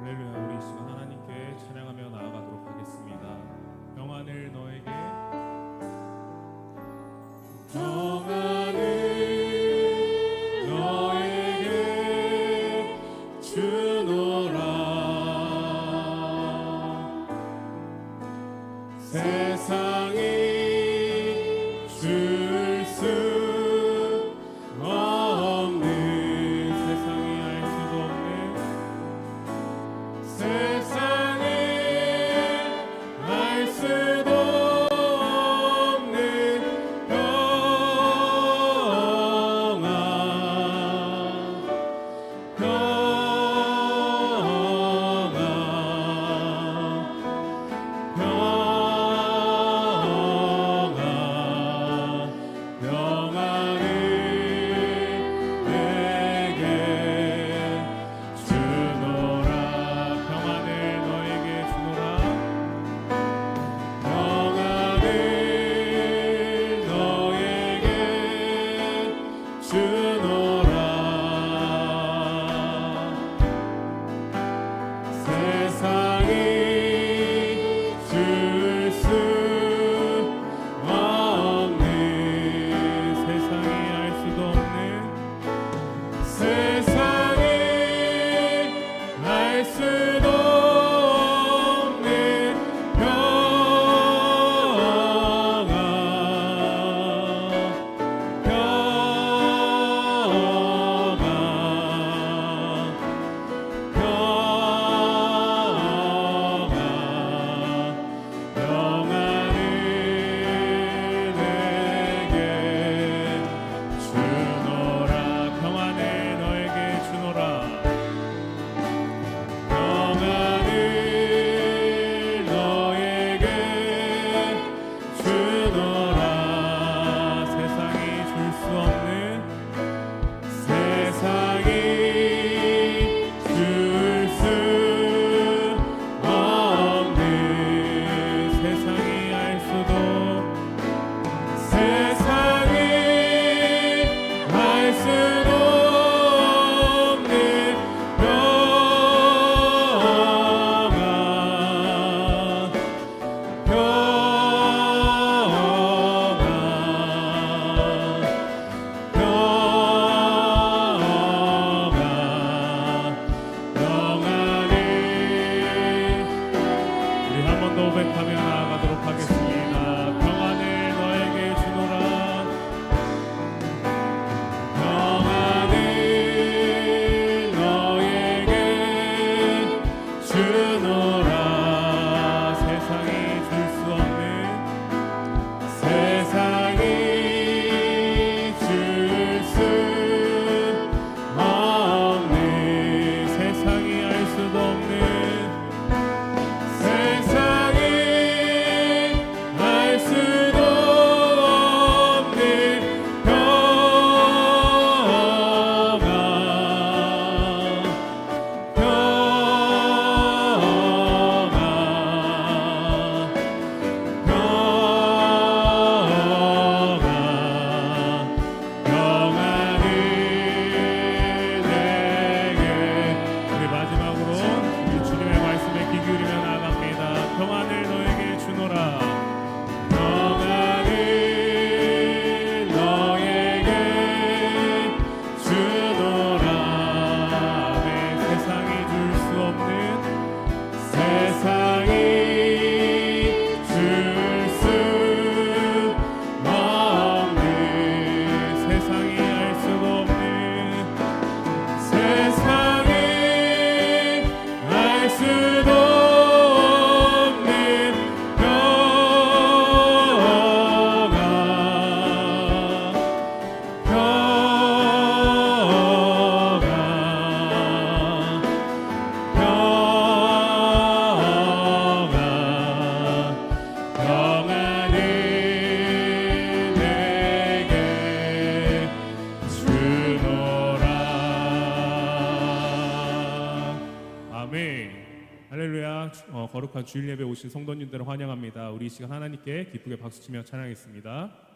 할렐루야 우리 이 시간 하나님께 찬양하며 나아가도록 하겠습니다. 평안을 너에게. 평안 아멘. 할렐루야. 어, 거룩한 주일 예배 오신 성도님들을 환영합니다. 우리 시간 하나님께 기쁘게 박수치며 찬양했습니다.